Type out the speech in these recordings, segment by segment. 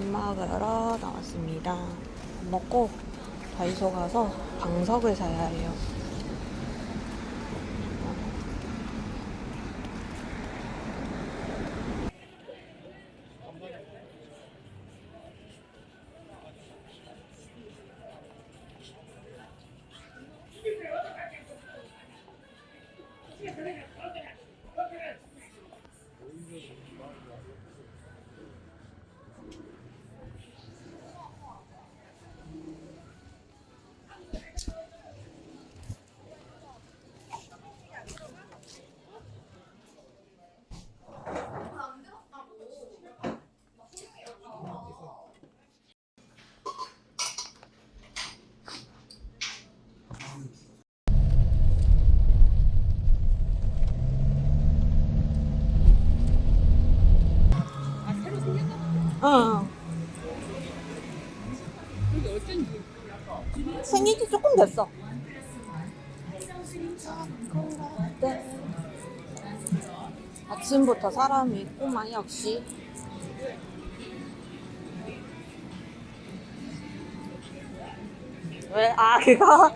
밥 먹으러 나왔습니다. 밥 먹고 다이소 가서 방석을 사야 해요. 됐어. 네. 아침부터 사람이 있구만 역시. 왜? 아 그거?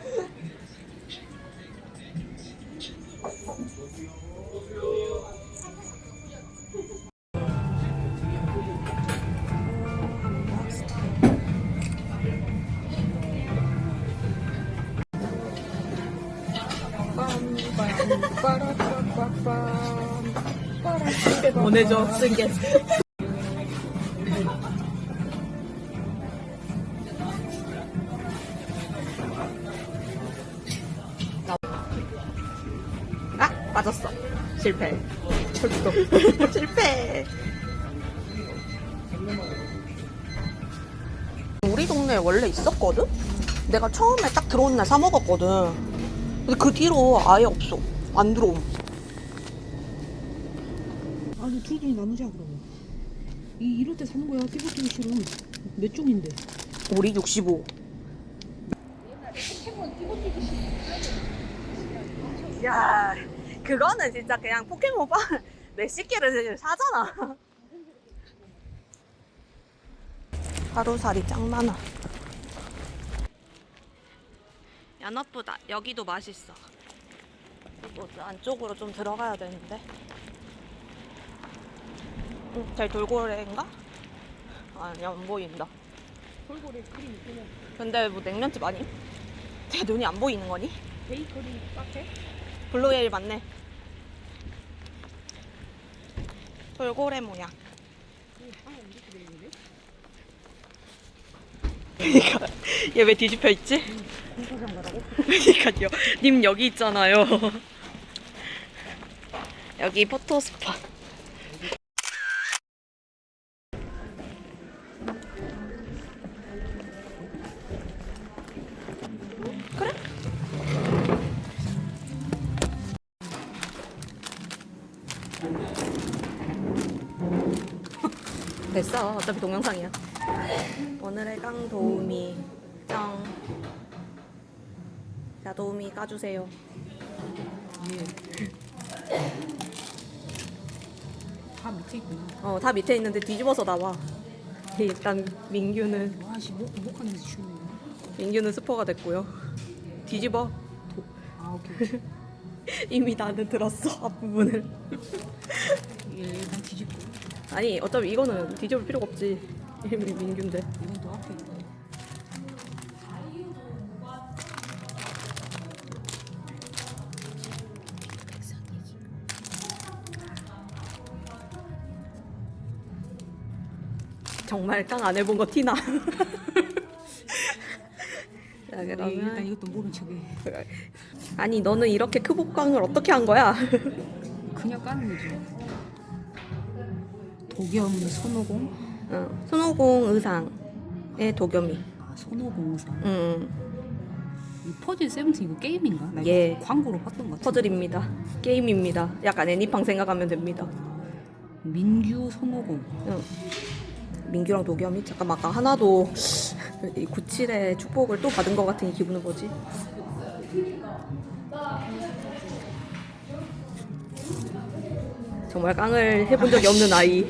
보내줘 쓴게. 아 맞았어. 실패. 철도. 실패. 우리 동네에 원래 있었거든? 내가 처음에 딱 들어온 날 사 먹었거든. 근데 그 뒤로 아예 없어. 안 들어옴 아니 둘이 나누자 그러면 이 이럴 때 사는 거야 띠부띠부 싫어 몇 종인데 우리 65. 야, 그거는 진짜 그냥 포켓몬 빵 몇십 개를 사잖아. 하루살이 짱 많아. 연어보다 여기도 맛있어. 뭐 안쪽으로 좀 들어가야 되는데. 응, 잘 돌고래인가? 아니 안 보인다. 돌고래 크림 그냥 근데 뭐 냉면집 아니? 제 눈이 안 보이는 거니? 베이커리 카페 블루에일 맞네. 돌고래 모양. 그러니까 얘 왜 뒤집혀 있지? 가라고? 그러니까요. 님 여기 있잖아요. 여기 포토 스팟. 됐어. 어차피 동영상이야. 오늘의 깡 도우미 짱. 자 도우미 까주세요. 다 밑에 있구나 어 다 밑에 있는데 뒤집어서 나와. 일단 민규는 와 씨 목, 목하는 데 쉬우네 민규는 스포가 됐고요. 뒤집어. 아 오케이 이미 나는 들었어 앞부분을. 얘 일단 뒤집고 아니 어차피 이거는 뒤집을 필요가 없지. 이미 민규인데. 이건 또 앞에 있고 정말 깡 안 해본 거 티나. 자얘 일단 그러면 이것도 모른 척해 아니 너는 이렇게 크복깡을 어떻게 한 거야? 그냥 까는 거지 도겸 손오공 어, 손오공 의상의 도겸이. 아 손오공 의상 응. 이 퍼즐 세븐틴 이거 게임인가? 나 이거 예. 광고로 봤던 것 같아 퍼즐입니다. 게임입니다. 약간 애니팡 생각하면 됩니다. 민규 손오공 응. 민규랑 도겸이 잠깐 아까 하나도 이 97의 축복을 또 받은 것 같은 이 기분은 뭐지? 정말 깡을 해본 적이 없는 아이.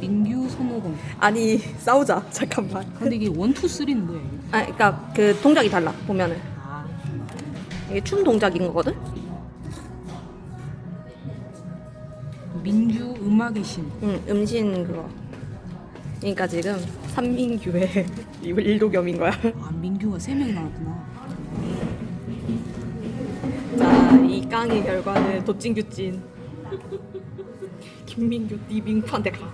민규 손오공. 아니 싸우자. 잠깐만. 근데 이게 원투 쓰리는 뭐야 이게? 아 그니까 그 동작이 달라 보면은. 아. 이게 춤 동작인 거거든? 민규 음악의 신. 응 음신 그거. 그러니까 지금 삼민규의 일도겸인 거야. 아 민규가 세 명이 나왔구나. 자 이 깡의 결과는 도찐규찐. 김민규 네 민구한테 가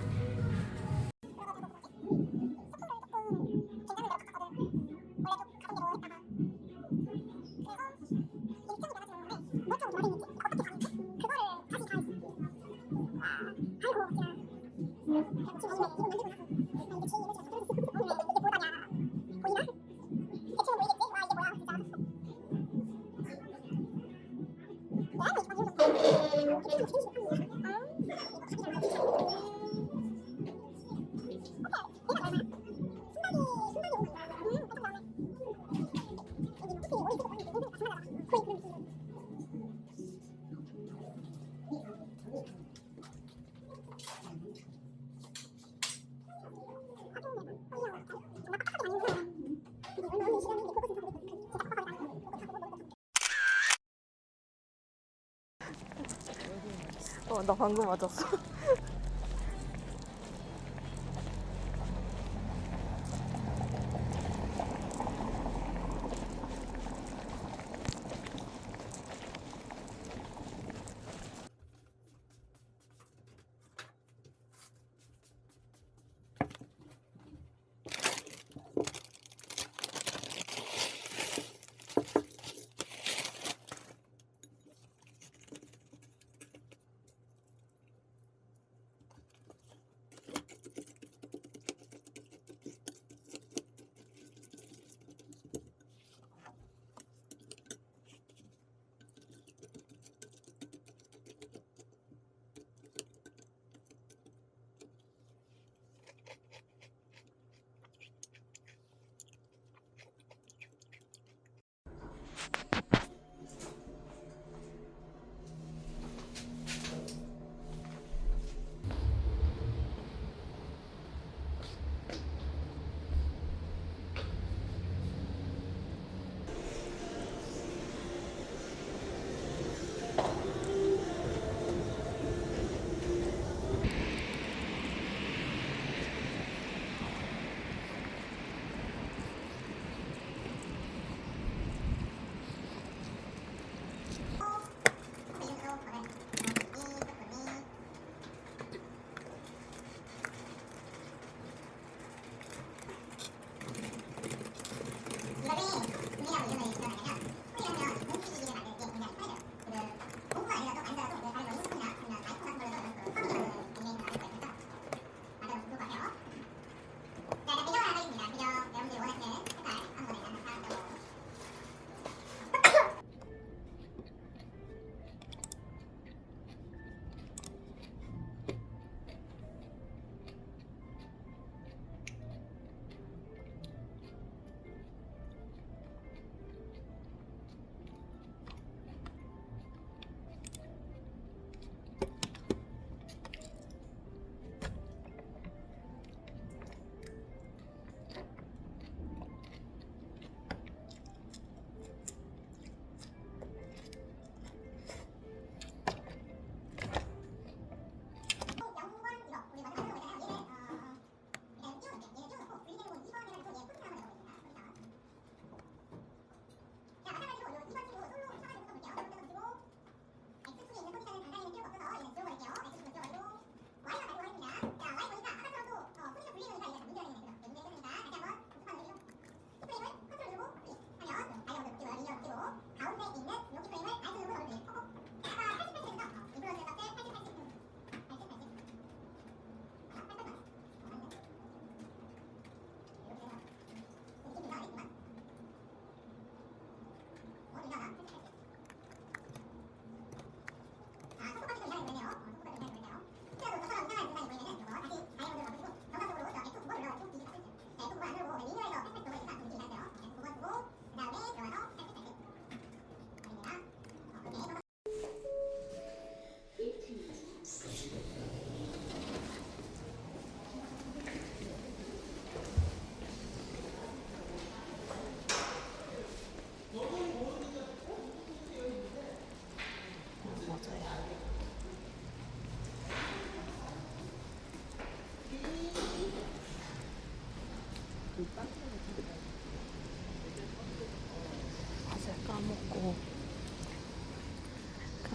어 나 방금 맞았어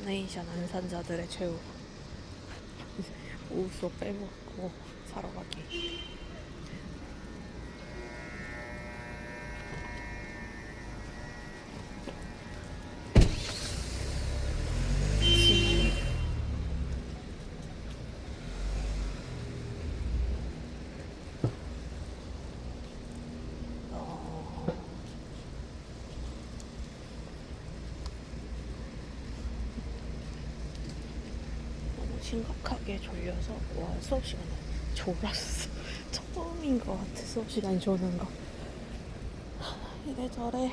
카네이션 안산자들의 최후. 우수 빼먹고 사러 가기 심각하게 졸려서 와 수업 시간에 졸았어 처음인 것 같아 수업 시간 조는 거 이래저래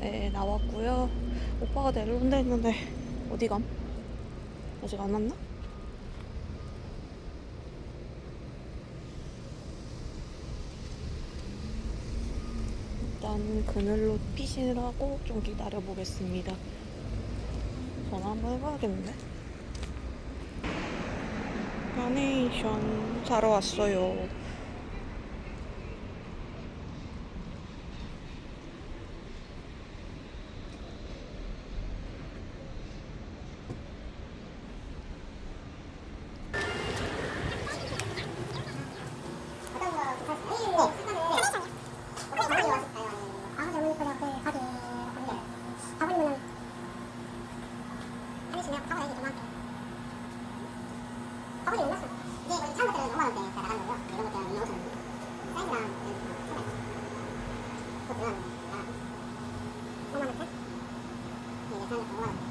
네 나왔고요 오빠가 내려온다 했는데 어디 감? 아직 안 왔나? 일단 그늘로 피신하고 좀 기다려 보겠습니다. 전화 한번 해봐야겠는데. 카네이션 사러 왔어요. 5万だっけ ?23 だと5